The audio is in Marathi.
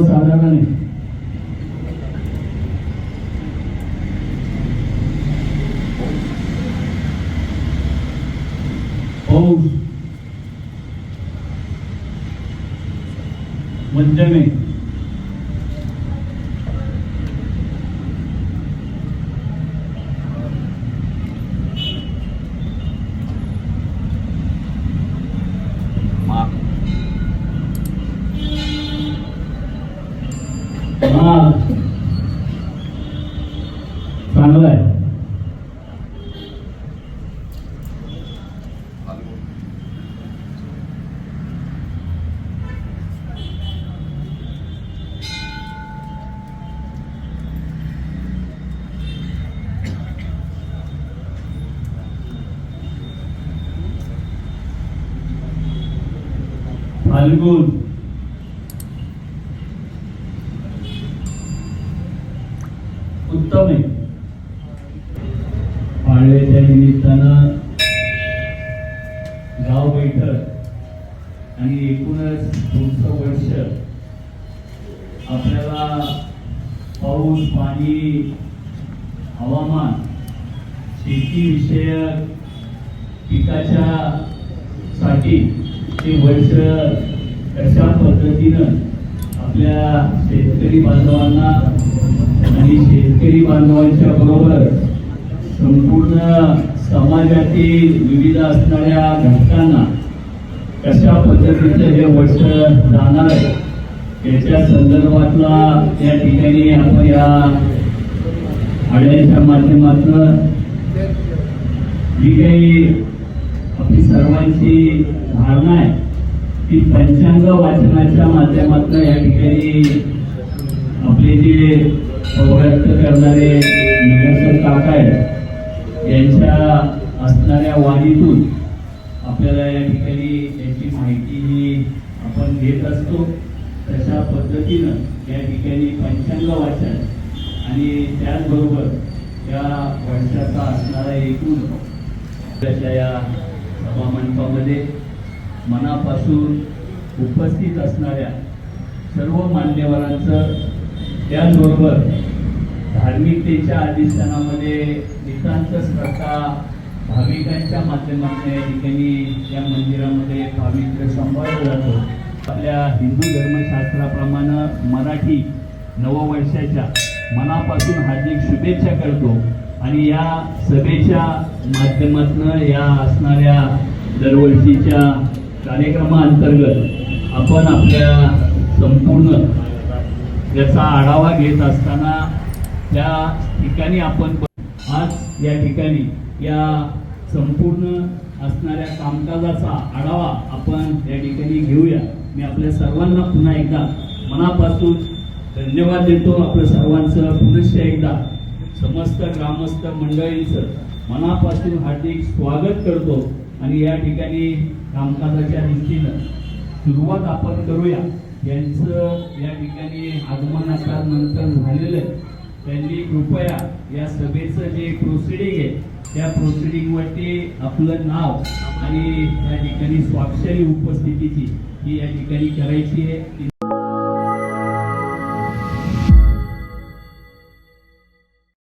सर्वसाधारण आहे पाऊस मध्यम चांगला आहे फाल्गुन उत्तम आहे. पाळव्याच्या निमित्तानं गाव बैठक आणि एकूणच पुढचं वर्ष आपल्याला पाऊस पाणी हवामान शेतीविषयक पिकाच्या साठी ते वर्ष कशा पद्धतीनं आपल्या शेतकरी बांधवांना शेतकरी बांधवांच्या बरोबर संपूर्ण समाजातील विविध असणाऱ्या घटकांना कशा पद्धतीचं हे वर्ष जाणार आहे याच्या संदर्भातला या ठिकाणी आपण या आड्याच्या माध्यमातून जी काही आपली सर्वांची धारणा आहे ती पंचांग वाचनाच्या माध्यमातून या ठिकाणी आपले जे व्यक्त करणारे नगरसेवक काका आहेत. यांच्या असणाऱ्या वाणीतून आपल्याला या ठिकाणी त्यांची माहिती ही आपण घेत असतो. तशा पद्धतीनं या ठिकाणी पंचांग वाचन आणि त्याचबरोबर या वर्षाचा असणारा एकूण त्याच्या या सभामंडपामध्ये मनापासून उपस्थित असणाऱ्या सर्व मान्यवरांचं त्याचबरोबर धार्मिकतेच्या अधिष्ठानामध्ये नितांत श्रद्धा भाविकांच्या माध्यमातून या ठिकाणी या मंदिरामध्ये पावित्र्य सांभाळलं जातो. आपल्या हिंदू धर्मशास्त्राप्रमाणे मराठी नववर्षाच्या मनापासून हार्दिक शुभेच्छा करतो. आणि या सभेच्या माध्यमातून या असणाऱ्या दरवर्षीच्या कार्यक्रमाअंतर्गत आपण आपल्या संपूर्ण याचा आढावा घेत असताना त्या ठिकाणी आपण आज या ठिकाणी या संपूर्ण असणाऱ्या कामकाजाचा आढावा आपण या ठिकाणी घेऊया. मी आपल्या सर्वांना पुन्हा एकदा मनापासून धन्यवाद देतो आपल्या सर्वांचं. पुनश्च एकदा समस्त ग्रामस्थ मंडळींचं मनापासून हार्दिक स्वागत करतो आणि या ठिकाणी कामकाजाच्या दृष्टीनं सुरुवात आपण करूया. यांचं या ठिकाणी आगमनाच्या नंतर झालेलं त्यांनी कृपया या सभेचं जे प्रोसिडिंग आहे त्या प्रोसिडिंग वरती आपलं नाव आणि या ठिकाणी स्वाक्षरी उपस्थितीची ही या ठिकाणी करायची आहे.